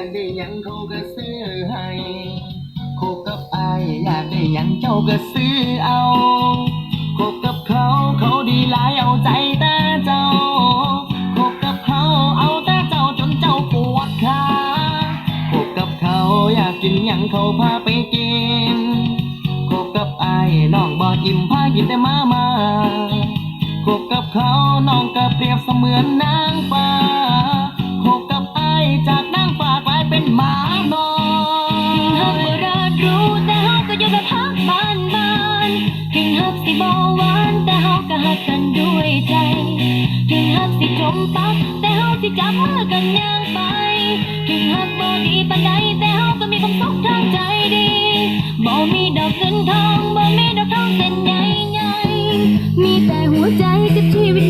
ากได้ยังเขาก็ซื้อให้คบกับไออยากได้ยังเจ้าก็ซื้อเอาคบกับเขาเขาดีหลายเอาใจแต่เจ้าคบกับเขาเอาแต่เจ้าจนเจ้าปวดขาคบกับเขาอยากกินยังเขาพาไปกินคบกับไอน้องบออิ่มพากินแต่มามาคบกับเขาน้องก็เปรียบเสมือนนางฟ้า แบบฮักบานบานถึงฮักสิบอหวานแต่เฮาก็ฮักกันด้วยใจถึงฮักสิจมปักแต่เฮาสิจับมือกันย่างไปถึงฮักบ่ดีปานใดแต่เฮาก็มีความสุขทางใจดีบ่มีดอกเงินทองบ่มีดอกทองเส้นใหญ่ใหญ่มีแต่หัวใจกับชีวิต